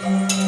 রাধাকৃষ্ণের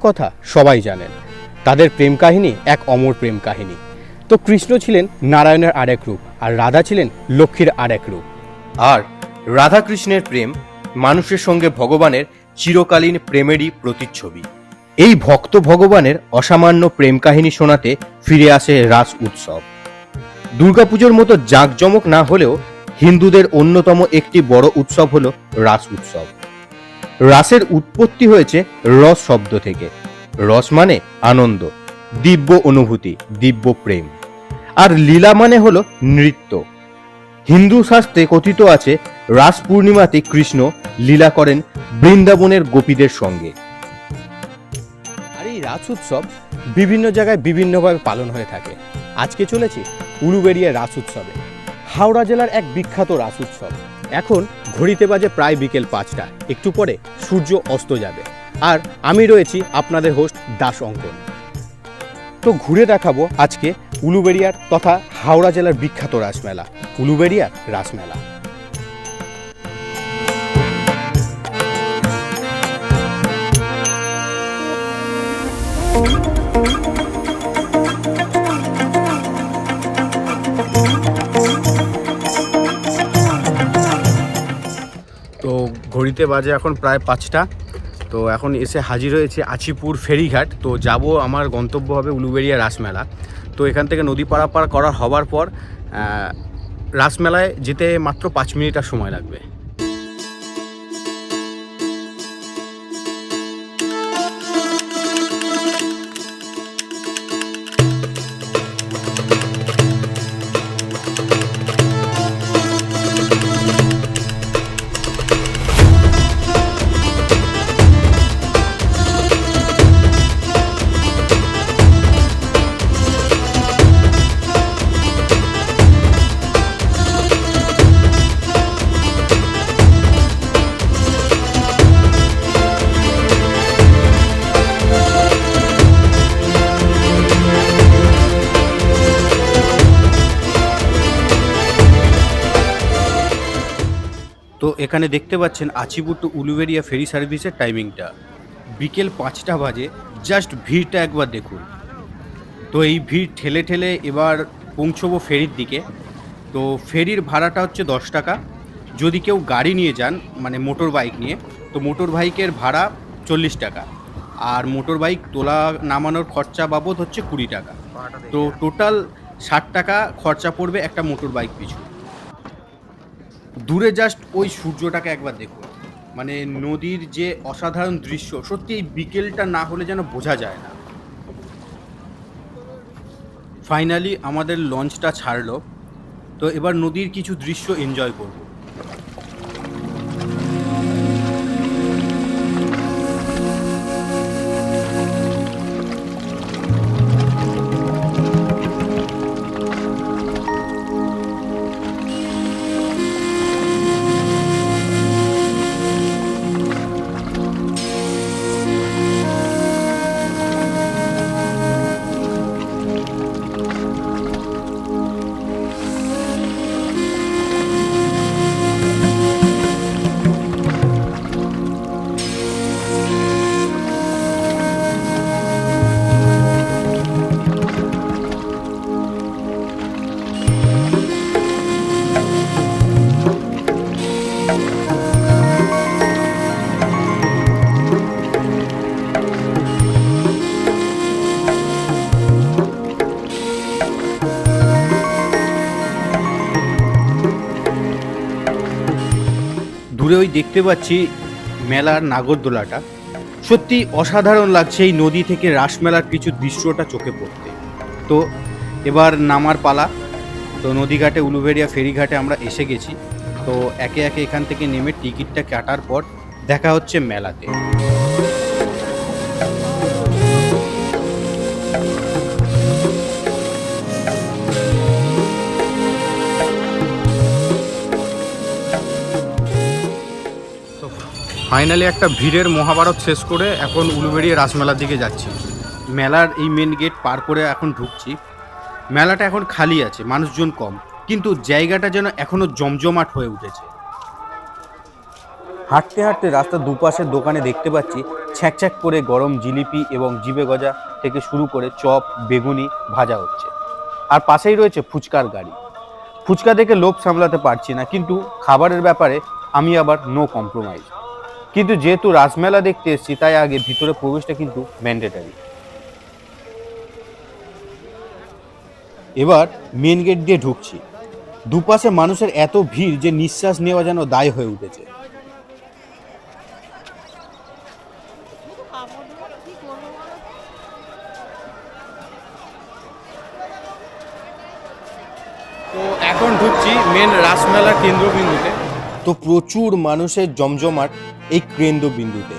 কথা সবাই জানেন। তাদের প্রেম কাহিনী এক অমর প্রেম কাহিনী। তো কৃষ্ণ ছিলেন নারায়ণের আরেক রূপ আর রাধা ছিলেন লক্ষ্মীর আরেক রূপ। আর রাধাকৃষ্ণের প্রেম মানুষের সঙ্গে ভগবানের চিরকালীন প্রেমেরই প্রতিচ্ছবি। এই ভক্ত ভগবানের অসামান্য প্রেম কাহিনী শোনাতে ফিরে আসে রাস উৎসব। দুর্গাপুজোর মতো জাঁকজমক না হলেও হিন্দুদের অন্যতম একটি বড় উৎসব হল রাস উৎসব। রাসের উৎপত্তি হয়েছে রস শব্দ থেকে। রস মানে আনন্দ, দিব্য অনুভূতি, দিব্য প্রেম। আর লীলা মানে হলো নৃত্য। হিন্দু শাস্ত্রে কথিত আছে, রাস পূর্ণিমাতে কৃষ্ণ লীলা করেন বৃন্দাবনের গোপীদের সঙ্গে। আর এই রাস উৎসব বিভিন্ন জায়গায় বিভিন্নভাবে পালন হয়ে থাকে। আজকে চলেছি উলুবেড়িয়া রাস উৎসবে। হাওড়া জেলার এক বিখ্যাত রাস উৎসব। এখন ঘড়িতে বাজে প্রায় বিকেল পাঁচটা একটু পরে সূর্য অস্ত যাবে। আর আমি রয়েছি আপনাদের হোস্ট দাস অঙ্কন। তো ঘুরে দেখাবো আজকে উলুবেড়িয়ার তথা হাওড়া জেলার বিখ্যাত রাসমেলা, উলুবেড়িয়ার রাসমেলা। তো ঘড়িতে বাজে এখন প্রায় পাঁচটা। তো এখন এসে হাজির হয়েছে আছিপুর ফেরিঘাট। তো যাব, আমার গন্তব্য হবে উলুবেড়িয়া রাসমেলা। তো এখান থেকে নদী পারাপার করা হবার পর রাসমেলায় যেতে মাত্র পাঁচ মিনিট আর সময় লাগবে। এখানে দেখতে পাচ্ছেন আচিপুর টু উলুবেড়িয়া ফেরি সার্ভিসের টাইমিংটা। বিকেল পাঁচটা বাজে জাস্ট ভিড়টা একবার দেখুন। তো এই ভিড় ঠেলে ঠেলে এবার পৌঁছবো ফেরির দিকে। তো ফেরির ভাড়াটা হচ্ছে দশ টাকা। যদি কেউ গাড়ি নিয়ে যান মানে মোটর বাইক নিয়ে তো মোটর বাইকের ভাড়া চল্লিশ টাকা। আর মোটর বাইক তোলা নামানোর খরচা বাবদ হচ্ছে কুড়ি টাকা। তো টোটাল ষাট টাকা খরচা পড়বে একটা মোটর বাইক পিছু। দূরে জাস্ট ওই সূর্যটাকে একবার দেখুন। মানে নদীর যে অসাধারণ দৃশ্য, সত্যি এই বিকেলটা না হলে যেন বোঝা যায় না। ফাইনালি আমাদের লঞ্চটা ছাড়লো। তো এবার নদীর কিছু দৃশ্য এনজয় করব। দূরে ওই দেখতে পাচ্ছি মেলার নাগরদোলাটা। সত্যি অসাধারণ লাগছে এই নদী থেকে রাসমেলার কিছু দৃশ্যটা চোখে পড়তে। তো এবার নামার পালা। তো নদীঘাটে, উলুবেড়িয়া ফেরিঘাটে আমরা এসে গেছি। তো একে একে এখান থেকে নেমে টিকিটটা কাটার পর দেখা হচ্ছে মেলাতে। ফাইনালি একটা ভিড়ের মহাভারত শেষ করে এখন উলুবেড়িয়ে রাসমেলার দিকে যাচ্ছি। মেলার এই মেন গেট পার করে এখন ঢুকছি। মেলাটা এখন খালি আছে, মানুষজন কম, কিন্তু জায়গাটা যেন এখনও জমজমাট হয়ে উঠেছে। হাঁটতে হাঁটতে রাস্তার দুপাশের দোকানে দেখতে পাচ্ছি ছ্যাঁক ছ্যাঁক করে গরম জিলিপি এবং জিবে গজা থেকে শুরু করে চপ, বেগুনি ভাজা হচ্ছে। আর পাশেই রয়েছে ফুচকার গাড়ি। ফুচকা দেখে লোভ সামলাতে পারছি না, কিন্তু খাবারের ব্যাপারে আমি আবার নো কম্প্রোমাইজ কিন্তু যেহেতু রাসমেলা দেখতে এসেছি, তাই আগে ভিতরে প্রবেশটা কিন্তু ম্যান্ডেটারি এবার মেন গেট দিয়ে ঢুকছি। দুপাশে মানুষের এত ভিড় যে নিঃশ্বাস নেওয়া যেন দায় হয়ে উঠেছে। তো এখন ঢুকছি মেন রাসমেলার কেন্দ্রবিন্দুতে তো প্রচুর মানুষের জমজমাট এই কেন্দ্রবিন্দুতে,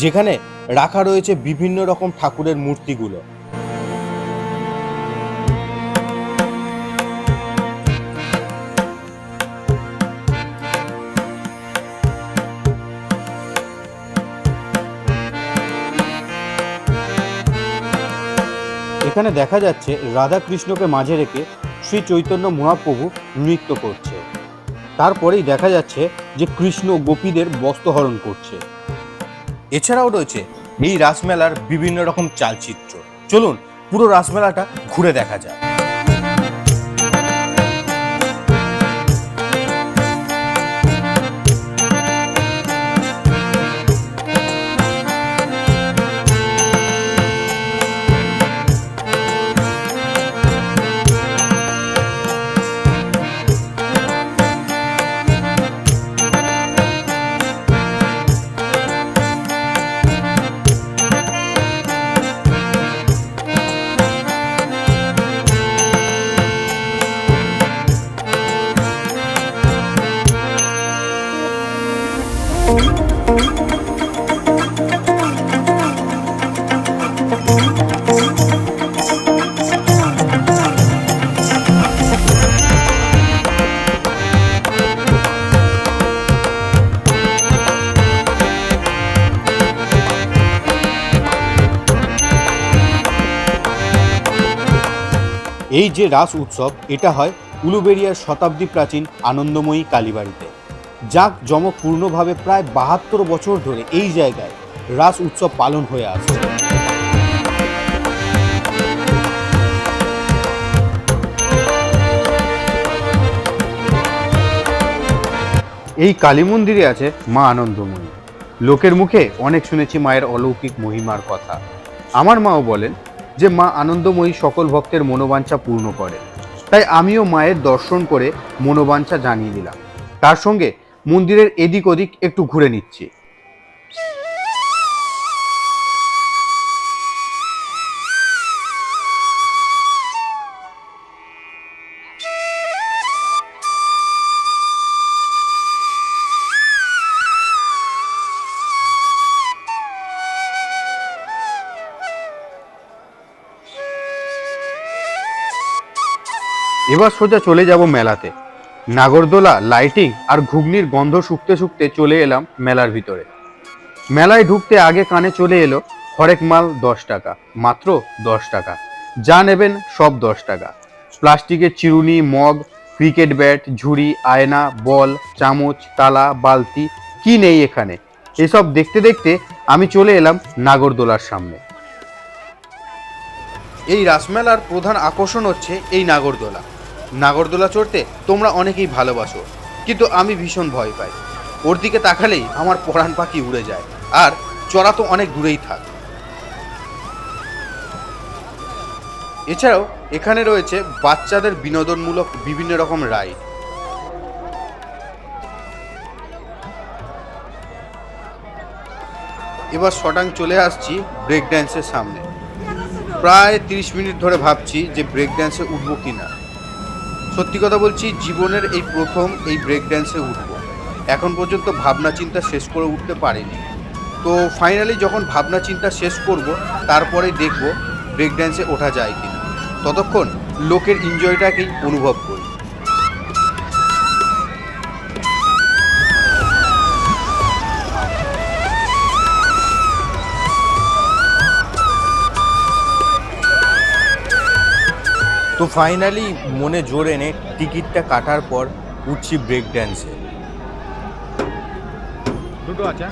যেখানে রাখা রয়েছে বিভিন্ন রকম ঠাকুরের মূর্তিগুলো। এখানে দেখা যাচ্ছে রাধা কৃষ্ণকে মাঝে রেখে শ্রী চৈতন্য মহাপ্রভু নৃত্য করছে। তারপরেই দেখা যাচ্ছে যে কৃষ্ণ গোপীদের বস্ত্রহরণ করছে। এছাড়াও রয়েছে এই রাসমেলার বিভিন্ন রকম চালচিত্র। চলুন পুরো রাসমেলাটা ঘুরে দেখা যায় এই যে রাস উৎসব এটা হয় উলুবেড়িয়ার শতাব্দী প্রাচীন আনন্দময়ী কালীবাড়িতে। যাক জমপূর্ণভাবে প্রায় বাহাত্তর বছর ধরে এই জায়গায় রাস উৎসব পালন হয়ে আসছে এই কালী মন্দিরে আছে মা আনন্দময়ী। লোকের মুখে অনেক শুনেছি মায়ের অলৌকিক মহিমার কথা। আমার মাও বলেন যে মা আনন্দময়ী সকল ভক্তের মনোবাঞ্ছা পূর্ণ করে। তাই আমিও মায়ের দর্শন করে মনোবাঞ্ছা জানিয়ে দিলাম। তার সঙ্গে মন্দিরের এদিক ওদিক একটু ঘুরে নিচ্ছি। এবার সোজা চলে যাব মেলাতে। নাগরদোলা, লাইটিং আর ঘুগনির গন্ধ শুকতে শুকতে চলে এলাম মেলার ভিতরে। মেলায় ঢুকতে আগে কানে চলে এলো হরেক মাল দশ টাকা, মাত্র দশ টাকা। যা নেবেন সব দশ টাকা। প্লাস্টিকের চিরুনি, মগ, ক্রিকেট ব্যাট, ঝুড়ি, আয়না, বল, চামচ, তালা, বালতি, কি নেই এখানে? এসব দেখতে দেখতে আমি চলে এলাম নাগরদোলার সামনে। এই রাসমেলার প্রধান আকর্ষণ হচ্ছে এই নাগরদোলা। নাগরদোলা চড়তে তোমরা অনেকেই ভালোবাসো, কিন্তু আমি ভীষণ ভয় পাই। ওর দিকে তাকালেই আমার পরাণ পাখি উড়ে যায়, আর চড়া তো অনেক দূরেই থাক। এছাড়াও এখানে রয়েছে বাচ্চাদের বিনোদনমূলক বিভিন্ন রকম রাইড। এবার শটাং চলে আসছি ব্রেক ড্যান্সের সামনে। প্রায় তিরিশ মিনিট ধরে ভাবছি যে ব্রেক ড্যান্সে উঠবো কি না সত্যি কথা বলছি, জীবনের এই প্রথম এই ব্রেক ড্যান্সে উঠব। এখন পর্যন্ত ভাবনা চিন্তা শেষ করে উঠতে পারিনি। তো ফাইনালি যখন ভাবনা চিন্তা শেষ করব, তারপরে দেখব ব্রেক ড্যান্সে ওঠা যায় কিনা। ততক্ষণ লোকের এনজয়টাকেই অনুভব তো ফাইনালি মনে জোর এনে টিকিটটা কাটার পর উঠছি ব্রেক ড্যান্সে দুটো আছে।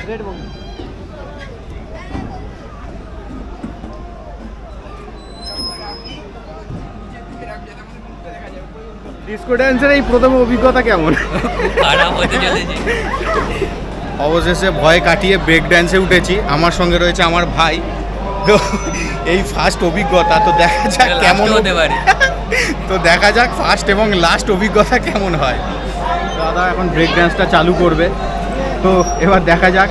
ডিসকো ড্যান্সের এই প্রথম অভিজ্ঞতা কেমন? খারাপ হতে চলেছে। অবশেষে ভয় কাটিয়ে ব্রেক ড্যান্সে উঠেছি। আমার সঙ্গে রয়েছে আমার ভাই। তো এই ফার্স্ট অভিজ্ঞতা তো দেখা যাক কেমন হতে পারে। তো দেখা যাক ফার্স্ট এবং লাস্ট অভিজ্ঞতা কেমন হয়। দাদা এখন ব্রেক ড্যান্সটা চালু করবে। তো এবার দেখা যাক।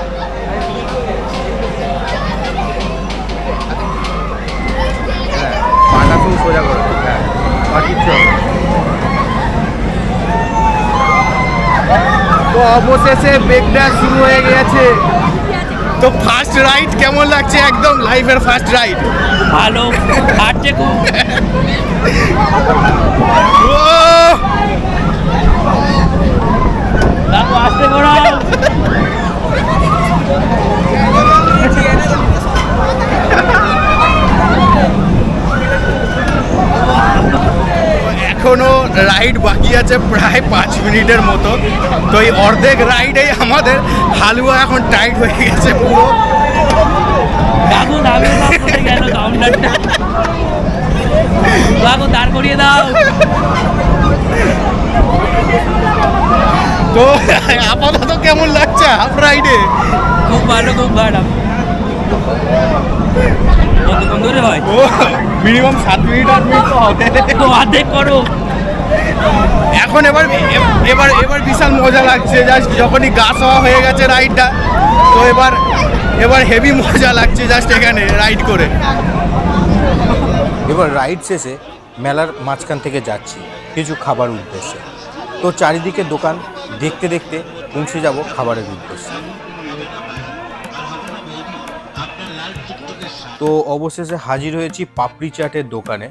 হ্যাঁ, পাটা খুব সোজা করে হ্যাঁ না। তো অবশেষে ব্রেক ড্যান্স শুরু হয়ে গেছে তো ফার্স্ট রাইড কেমন লাগছে? একদম লাইফের ফার্স্ট রাইড ভালো। হাঁটছে খুব কাকু আসতে ঘোরাও এখনও রাইড বাকি আছে প্রায় পাঁচ মিনিটের মতো। তো এই অর্ধেক রাইডেই আমাদের হালুয়া এখন টাইট হয়ে গেছে পুরো। কাকু দাও দাঁড় করিয়ে তো আপাতত কেমন লাগছে হাফ রাইডে? খুব ভালো খুব ভালো। কতক্ষণ ধরে হয়। মিনিমাম সাত মিনিট আট মিনিট তো হবে। তো অর্ধেক করো। এখন এবার এবার এবার বিশাল মজা লাগছে জাস্ট যখনই গা সওয়া হয়ে গেছে রাইডটা তো এবার এবার হেভি মজা লাগছে জাস্ট এখানে রাইড করে। এবার রাইড শেষে মেলার মাঝখান থেকে যাচ্ছি কিছু খাবার উদ্দেশ্যে। তো চারিদিকে দোকান দেখতে দেখতে পৌঁছে যাব খাবারের উদ্দেশ্যে। তো অবশেষে হাজির হয়েছি পাপড়ি চাটের দোকানে।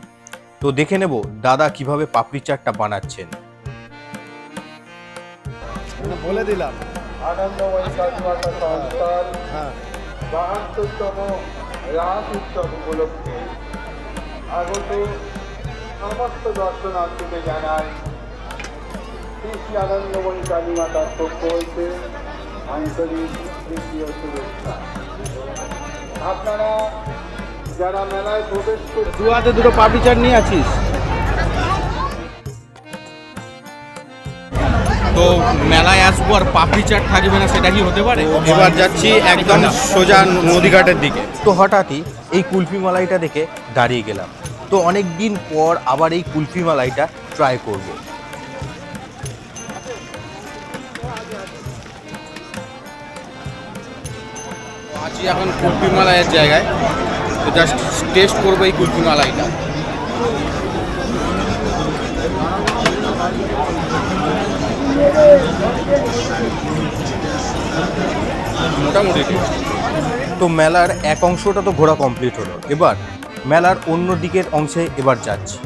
তো দেখে নেব দাদা কীভাবে পাপড়ি চাটটা বানাচ্ছেন। বলে দিলাম। হ্যাঁ। রাস উৎসব উপলক্ষে আগত সমস্ত দর্শনার্থীকে জানাই পক্ষ হইতে আন্তরিক তৃতীয় শুভেচ্ছা। আপনারা যারা মেলায় প্রবেশ হাতে দুটো পাপড়ি চাট নিয়ে আছিস? তো মেলায় আসব আর পাপড়ি চাট থাকবে না সেটা কি হতে পারে? এবার যাচ্ছি একদম সোজা নদীঘাটের দিকে। তো হঠাৎই এই কুলফি মালাইটা দেখে দাঁড়িয়ে গেলাম। তো অনেক দিন পর আবার এই কুলফি মালাইটা ট্রাই করব। আছি এখন কুলফি মালাইয়ের জায়গায় তো জাস্ট টেস্ট করব এই কুলফি মালাইটা। মোটামুটি তো মেলার এক অংশটা তো ঘোরা কমপ্লিট হলো। এবার মেলার অন্য দিকের অংশে এবার যাচ্ছি।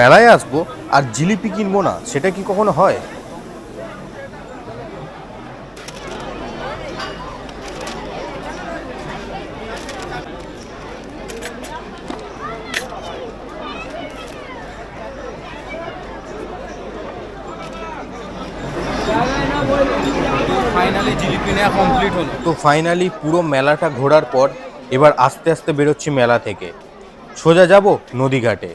মেলায় আসব আর জিলিপি কিনবো না সেটা কি কখনো হয়? ফাইনালি জিলিপি নেওয়া কমপ্লিট হলো। তো ফাইনালি পুরো মেলাটা ঘোরার পর এবার আস্তে আস্তে বেরোচ্ছি মেলা থেকে। সোজা যাব নদীঘাটে।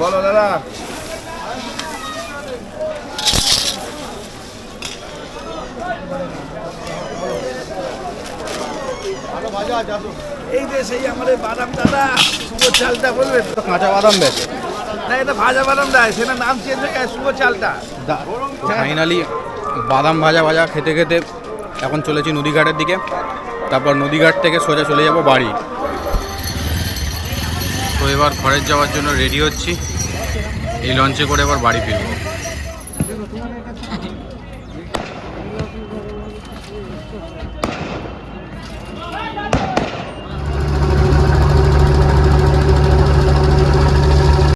বলো দাদা। এই যে সেই আমাদের বাদাম দাদা শুভ চালটা বলবেন কাঁচা বাদাম বেচে না এটা ভাজা বাদাম দেয় সেটা নাম চেঞ্জ হয়ে গেছে শুভ চালটা। ফাইনালি বাদাম ভাজা ভাজা খেতে খেতে এখন চলেছি নদীঘাটের দিকে। তারপর নদীঘাট থেকে সোজা চলে যাব বাড়ি। এবার ঘরের যাওয়ার জন্য রেডি হচ্ছি। এই লঞ্চে করে এবার বাড়ি ফিরবো।